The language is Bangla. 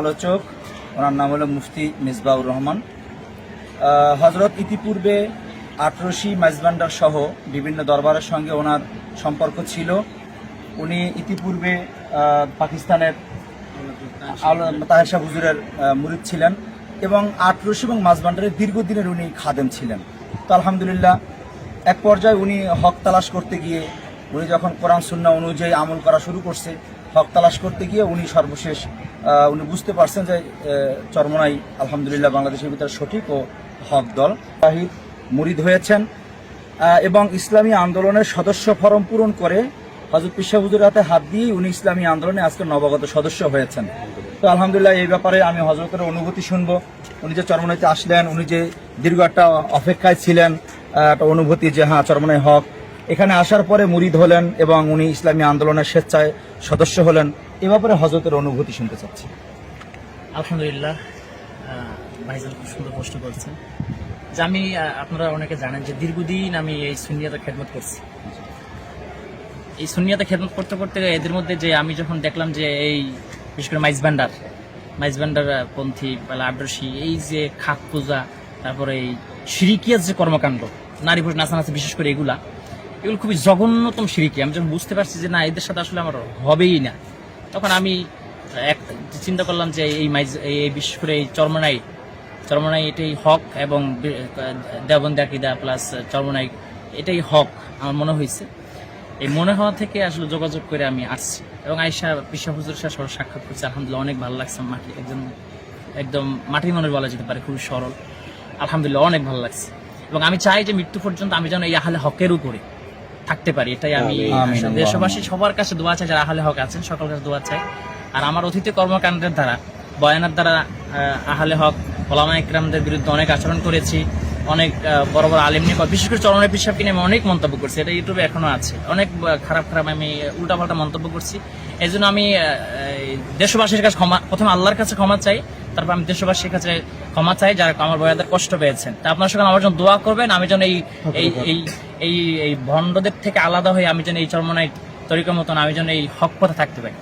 আলোচক, ওনার নাম হলো মুফতি মিসবাউর রহমান। হজরত ইতিপূর্বে আটরশি মাইজবান্ডার সহ বিভিন্ন দরবারের সঙ্গে ওনার সম্পর্ক ছিল। উনি ইতিপূর্বে পাকিস্তানের তাহের শাহ হুজুরের মুরিদ ছিলেন। এবং আটরশি এবং মাঝবান্ডারের দীর্ঘদিনের উনি খাদেম ছিলেন। তো আলহামদুলিল্লাহ, এক পর্যায়ে উনি হক তালাশ করতে গিয়ে উনি যখন কোরআন সুন্না অনুযায়ী আমল করা শুরু করছে, হক তালাশ করতে গিয়ে উনি সর্বশেষ উনি বুঝতে পারছেন যে চরমনাই আলহামদুলিল্লাহ বাংলাদেশের ভিতরে সঠিক ও হক দল। শাহিদ মুরিদ হয়েছেন এবং ইসলামী আন্দোলনের সদস্য ফরম পূরণ করে হজরত পিসা হুজুরের হাতে হাত দিয়েই উনি ইসলামী আন্দোলনে আজকে নবাগত সদস্য হয়েছেন। তো আলহামদুলিল্লাহ এই ব্যাপারে আমি হজরতের অনুভূতি শুনব। উনি যে চরমনাইতে আসলেন, উনি যে দীর্ঘ একটা অপেক্ষায় ছিলেন একটা অনুভূতি যে হ্যাঁ চরমনাই হক। এখানে আসার পরে মুরিদ হলেন এবং উনি ইসলামী আন্দোলনের স্বেচ্ছায় সদস্য হলেন। এ ব্যাপারে হজরতের অনুভূতি শুনতে চাচ্ছি। আলহামদুলিল্লাহ ভাইজান খুব সুন্দর প্রশ্ন করছেন। যে আমি আপনারা অনেকে জানেন যে দীর্ঘদিন আমি এই সুনিয়াতে খেদমত করছি। এই সুনিয়াতে খেদমত করতে করতে এদের মধ্যে যে আমি যখন দেখলাম যে এই বিশেষ করে মাইজ ভান্ডার মাইজ ভান্ডার পন্থী বা আদর্শী এই যে খাক পূজা, তারপরে এই সিরিকিয়ার যে কর্মকাণ্ড, নারী পুরুষ নাচানাচি বিশেষ করে এগুলা, এগুলো খুবই জঘন্যতম সিরিকি। আমি যখন বুঝতে পারছি যে না, এদের সাথে আসলে আমার হবেই না, তখন আমি এক, চিন্তা করলাম যে এই মাইজ, এই বিশেষ করে এই চর্মনাই চর্মনাই এটাই হক এবং দেওবন্দি প্লাস চর্মনাই, এটাই হক, আমার মনে হয়েছে। এই মনে হওয়া থেকে আসলে যোগাযোগ করে আমি আসছি। এবং আয়সা বিশ্ব হুজুর সাথে সর সাক্ষাৎ করছি। আলহামদুলিল্লাহ অনেক ভালো লাগছে মাটি একজন একদম মাটির মানুষ বলা যেতে পারে খুবই সরল। আলহামদুলিল্লাহ অনেক ভালো লাগছে। এবং আমি চাই যে মৃত্যু পর্যন্ত আমি যেন এই আহলে হকের উপরে থাকতে পারি। এটাই আমি। দেশবাসী সবার কাছে দোয়া চাই যারা আহলে হক আছেন সকল কাছে দোয়া চাই আর আমার অতীতে কর্মকাণ্ডের দ্বারা বয়ানের দ্বারা আহলে হক ওলামা ইকরামদের বিরুদ্ধে অনেক আচরণ করেছি। অনেক বড় বড় আলিম নিয়ে বিশেষ করে চরণের পিসাবকে নিয়ে আমি অনেক মন্তব্য করছি। এটা ইউটিউবে এখনও আছে। অনেক খারাপ খারাপ আমি উল্টাপাল্টা মন্তব্য করছি। এই জন্য আমি দেশবাসীর কাছে ক্ষমা, প্রথমে আল্লাহর কাছে ক্ষমা চাই, তারপর আমি দেশবাসীর কাছে ক্ষমা চাই, যারা আমার বয়াদের কষ্ট পেয়েছেন। তা আপনার সঙ্গে আমার জন্য দোয়া করবেন, আমি যেন এই এই এই এই ভণ্ডদের থেকে আলাদা হয়ে আমি যেন এই চর্মনাই তরিকার মতন আমি যেন এই হক পথে থাকতে পারি।